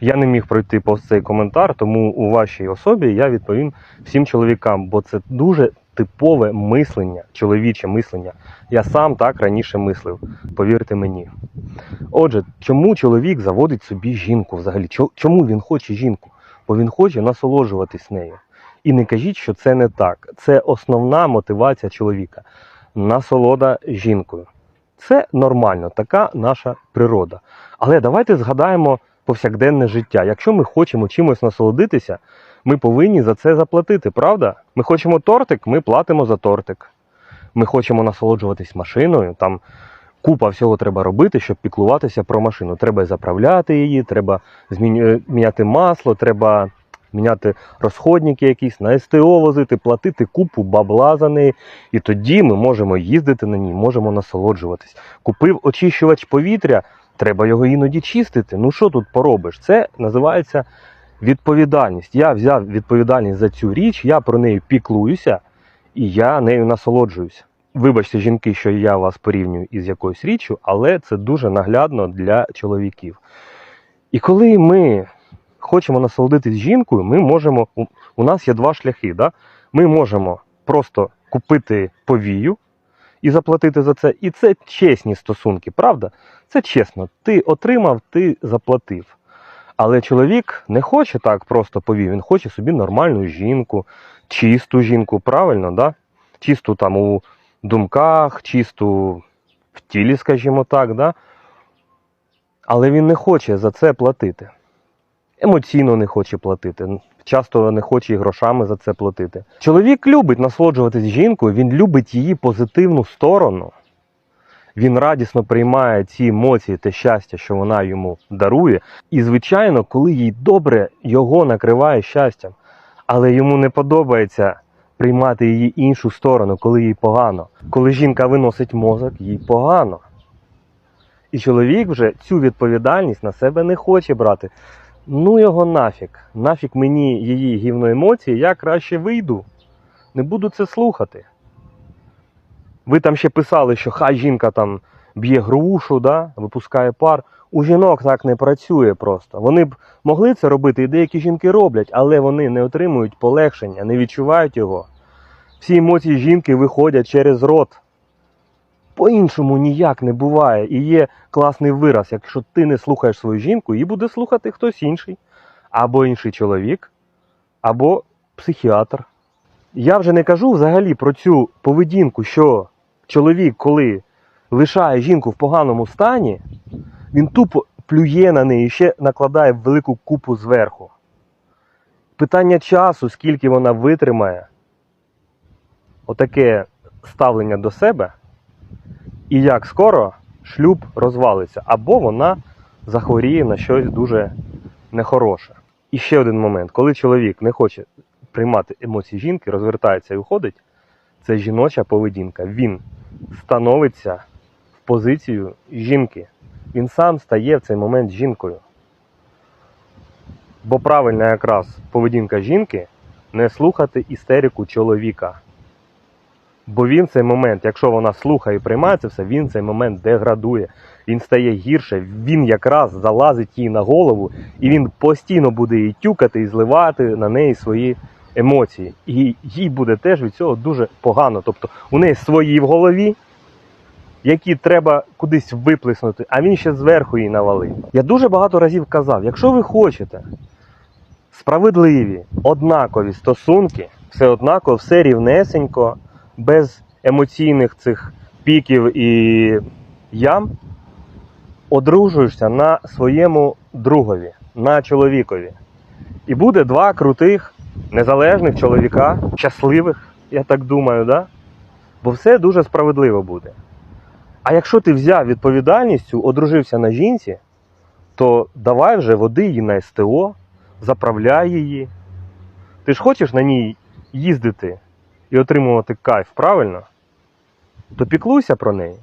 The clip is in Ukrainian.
Я не міг пройти повз цей коментар, тому у вашій особі я відповім всім чоловікам, бо це дуже типове мислення, чоловіче мислення. Я сам так раніше мислив, повірте мені. Отже, чому чоловік заводить собі жінку взагалі? Чому він хоче жінку? Бо він хоче насолоджуватись нею. І не кажіть, що це не так. Це основна мотивація чоловіка насолода жінкою. Це нормально, така наша природа. Але давайте згадаємо повсякденне життя. Якщо ми хочемо чимось насолодитися, ми повинні за це заплатити, правда? Ми хочемо тортик, ми платимо за тортик. Ми хочемо насолоджуватись машиною, там купа всього треба робити, щоб піклуватися про машину. Треба заправляти її, треба зміню- міняти масло, треба міняти розходники якісь, на СТО возити, платити купу бабла за неї. І тоді ми можемо їздити на ній, можемо насолоджуватись. Купив очищувач повітря, треба його іноді чистити. Ну що тут поробиш? Це називається відповідальність. Я взяв відповідальність за цю річ, я про неї піклуюся і я нею насолоджуюся. Вибачте, жінки, що я вас порівнюю із якоюсь річчю, але це дуже наглядно для чоловіків. І коли ми хочемо насолодитись жінкою, ми можемо. У, нас є два шляхи. Да? Ми можемо просто купити повію і заплатити за це. І це чесні стосунки, правда? Це чесно. Ти отримав, ти заплатив. Але чоловік не хоче так просто повів, він хоче собі нормальну жінку, чисту жінку, правильно, да? чисту там у думках, чисту в тілі, скажімо так. Да? Але він не хоче за це платити. Емоційно не хоче платити, часто не хоче і грошами за це платити. Чоловік любить насолоджуватись жінкою, він любить її позитивну сторону. Він радісно приймає ці емоції те щастя, що вона йому дарує. І, звичайно, коли їй добре, його накриває щастям. Але йому не подобається приймати її іншу сторону, коли їй погано. Коли жінка виносить мозок, їй погано. І чоловік вже цю відповідальність на себе не хоче брати. Ну його нафіг. Нафіг мені її гівно емоції, я краще вийду. Не буду це слухати. Ви там ще писали, що хай жінка там б'є грушу, да, випускає пар. У жінок так не працює просто. Вони б могли це робити, і деякі жінки роблять, але вони не отримують полегшення, не відчувають його. Всі емоції жінки виходять через рот. По-іншому ніяк не буває. І є класний вираз, якщо ти не слухаєш свою жінку, її буде слухати хтось інший. Або інший чоловік, або психіатр. Я вже не кажу взагалі про цю поведінку, що чоловік, коли лишає жінку в поганому стані, він тупо плює на неї і ще накладає велику купу зверху. Питання часу, скільки вона витримає, отаке ставлення до себе, і як скоро шлюб розвалиться, або вона захворіє на щось дуже нехороше. І ще один момент: коли чоловік не хоче приймати емоції жінки, розвертається і уходить, це жіноча поведінка. Він становиться в позицію жінки. Він сам стає в цей момент жінкою. Бо правильна якраз поведінка жінки не слухати істерику чоловіка. Бо він цей момент, якщо вона слухає і приймає це все, він цей момент деградує. Він стає гірше, він якраз залазить їй на голову, і він постійно буде її тюкати і зливати на неї свої емоції. І їй буде теж від цього дуже погано. Тобто у неї свої в голові, які треба кудись виплеснути, а він ще зверху її навалив. Я дуже багато разів казав: якщо ви хочете справедливі, однакові стосунки, все однаково, все рівнесенько, без емоційних цих піків і ям, одружуєшся на своєму другові, на чоловікові. І буде два крутих, незалежних чоловіка, щасливих, я так думаю, да? бо все дуже справедливо буде. А якщо ти взяв відповідальністю, одружився на жінці, то давай вже води її на СТО, заправляй її. Ти ж хочеш на ній їздити і отримувати кайф, правильно? То піклуйся про неї.